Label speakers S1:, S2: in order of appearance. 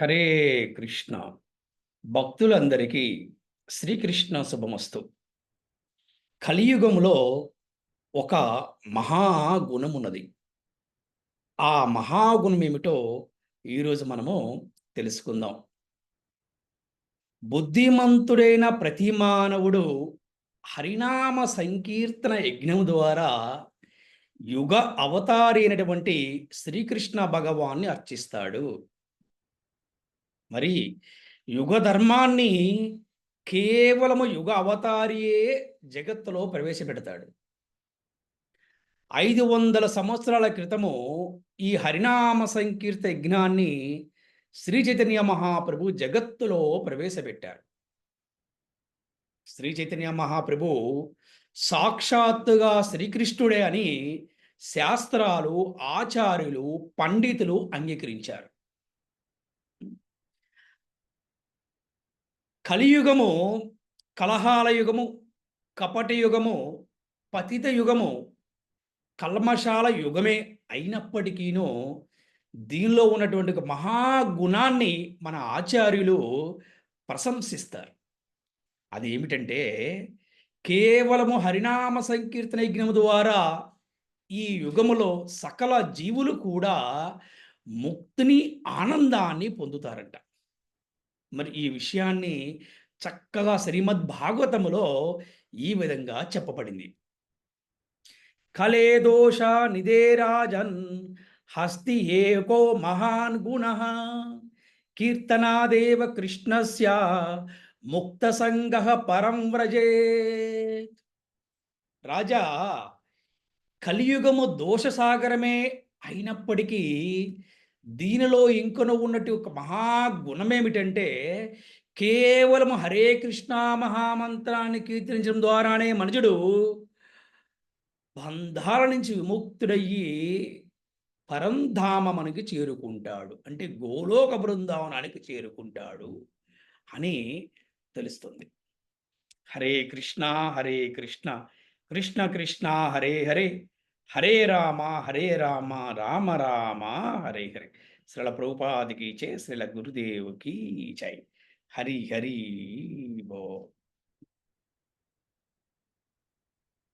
S1: హరే కృష్ణ. భక్తులందరికీ శ్రీకృష్ణ శుభమస్తు. కలియుగములో ఒక మహాగుణమున్నది. ఆ మహాగుణం ఏమిటో ఈరోజు మనము తెలుసుకుందాం. బుద్ధిమంతుడైన ప్రతి మానవుడు హరినామ సంకీర్తన యజ్ఞం ద్వారా యుగ అవతారి అయినటువంటి శ్రీకృష్ణ భగవాన్ని అర్చిస్తాడు. మరి యుగ ధర్మాన్ని కేవలము యుగ అవతారియే జగత్తులో ప్రవేశపెడతాడు. ఐదు వందల సంవత్సరాల క్రితము ఈ హరినామ సంకీర్త యజ్ఞాన్ని శ్రీ చైతన్య మహాప్రభు జగత్తులో ప్రవేశపెట్టారు. శ్రీ చైతన్య మహాప్రభు సాక్షాత్తుగా శ్రీకృష్ణుడే అని శాస్త్రాలు ఆచార్యులు పండితులు అంగీకరించారు. కలియుగము కలహాల యుగము కపట యుగము పతిత యుగము కల్మశాల యుగమే అయినప్పటికీను దీనిలో ఉన్నటువంటి మహాగుణాన్ని మన ఆచార్యులు ప్రశంసిస్తారు. అది ఏమిటంటే కేవలము హరినామ సంకీర్తన యజ్ఞము ద్వారా ఈ యుగములో సకల జీవులు కూడా ముక్తిని ఆనందాన్ని పొందుతారంట. మరి ఈ విషయాన్ని చక్కగా శ్రీమద్ భాగవతములో ఈ విధంగా చెప్పబడింది. కలే దోష నిదేరాజన్ హస్తి ఏకో మహాన్ గుణ కీర్తనాదేవ కృష్ణస్య ముక్త సంగ పరం వ్రజే. రాజా కలియుగము దోషసాగరమే అయినప్పటికీ దీనిలో ఇంకొన ఉన్నట్టు ఒక మహాగుణం ఏమిటంటే కేవలం హరే కృష్ణ మహామంత్రాన్ని కీర్తించడం ద్వారానే మనుజుడు బంధాల నుంచి విముక్తుడయ్యి పరంధామనికి చేరుకుంటాడు. అంటే గోలోక బృందావనానికి చేరుకుంటాడు అని తెలుస్తుంది. హరే కృష్ణ హరే కృష్ణ కృష్ణ కృష్ణ హరే హరే హరే రామ హరే రామ రామ రామ హరే హరే. శ్రీల ప్రభుపాదికి చే శ్రీల గురుదేవుకి చై హరి హరి బో.